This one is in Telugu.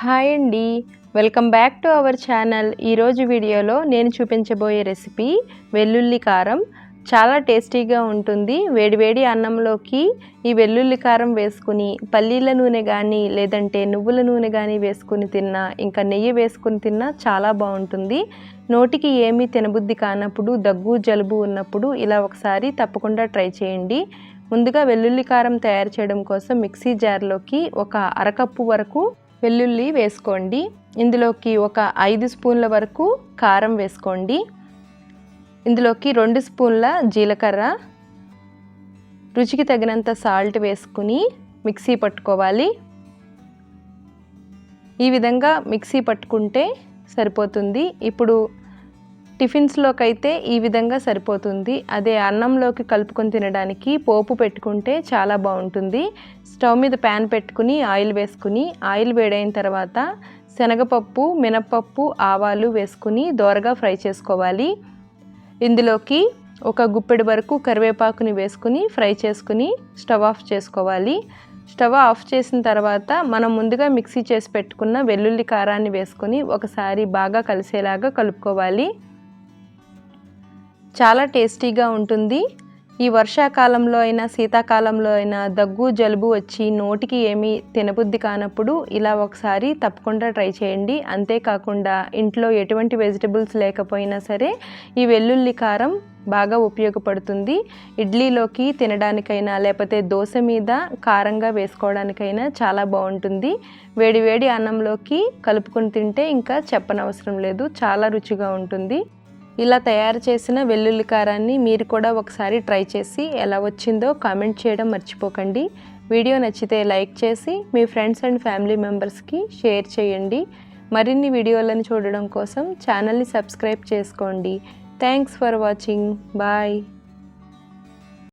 హాయ్ అండి. Welcome back to our channel. ఈరోజు వీడియోలో నేను చూపించబోయే రెసిపీ వెల్లుల్లి కారం. చాలా టేస్టీగా ఉంటుంది. వేడివేడి అన్నంలోకి ఈ వెల్లుల్లి కారం వేసుకుని పల్లీల నూనె కానీ లేదంటే నువ్వుల నూనె కానీ వేసుకుని తిన్నా ఇంకా నెయ్యి వేసుకుని తిన్నా చాలా బాగుంటుంది. నోటికి ఏమీ తినబుద్ధి కానప్పుడు దగ్గు జలుబు ఉన్నప్పుడు ఇలా ఒకసారి తప్పకుండా ట్రై చేయండి. ముందుగా వెల్లుల్లి కారం తయారు చేయడం కోసం మిక్సీ జార్లోకి ఒక అరకప్పు వరకు వెల్లుల్లి వేసుకోండి. ఇందులోకి ఒక ఐదు స్పూన్ల వరకు కారం వేసుకోండి. ఇందులోకి రెండు స్పూన్ల జీలకర్ర. రుచికి తగినంత సాల్ట్ వేసుకుని మిక్సీ పట్టుకోవాలి. ఈ విధంగా మిక్సీ పట్టుకుంటే సరిపోతుంది. ఇప్పుడు టిఫిన్స్లోకి అయితే ఈ విధంగా సరిపోతుంది. అదే అన్నంలోకి కలుపుకొని తినడానికి పోపు పెట్టుకుంటే చాలా బాగుంటుంది. స్టవ్ మీద ప్యాన్ పెట్టుకుని ఆయిల్ వేసుకుని ఆయిల్ వేడైన తర్వాత శనగపప్పు మినప్పప్పు ఆవాలు వేసుకుని దోరగా ఫ్రై చేసుకోవాలి. ఇందులోకి ఒక గుప్పెడు వరకు కరివేపాకుని వేసుకుని ఫ్రై చేసుకుని స్టవ్ ఆఫ్ చేసుకోవాలి. స్టవ్ ఆఫ్ చేసిన తర్వాత మనం ముందుగా మిక్సీ చేసి పెట్టుకున్న వెల్లుల్లి కారాన్ని వేసుకొని ఒకసారి బాగా కలిసేలాగా కలుపుకోవాలి. చాలా టేస్టీగా ఉంటుంది. ఈ వర్షాకాలంలో అయినా శీతాకాలంలో అయినా దగ్గు జలుబు వచ్చి నోటికి ఏమీ తినబుద్ధి కానప్పుడు ఇలా ఒకసారి తప్పకుండా ట్రై చేయండి. అంతేకాకుండా ఇంట్లో ఎటువంటి వెజిటబుల్స్ లేకపోయినా సరే ఈ వెల్లుల్లి కారం బాగా ఉపయోగపడుతుంది. ఇడ్లీలోకి తినడానికైనా లేకపోతే దోశ మీద కారంగా వేసుకోవడానికైనా చాలా బాగుంటుంది. వేడి వేడి అన్నంలోకి కలుపుకొని తింటే ఇంకా చెప్పనవసరం లేదు. చాలా రుచిగా ఉంటుంది. ఇలా తయారు చేసిన వెల్లుల్లి కారాన్ని మీరు కూడా ఒకసారి ట్రై చేసి ఎలా వచ్చిందో కామెంట్ చేయడం మర్చిపోకండి. వీడియో నచ్చితే లైక్ చేసి మీ ఫ్రెండ్స్ అండ్ ఫ్యామిలీ మెంబర్స్కి షేర్ చేయండి. మరిన్ని వీడియోలను చూడడం కోసం ఛానల్ని సబ్స్క్రైబ్ చేసుకోండి. Thanks for watching. బాయ్.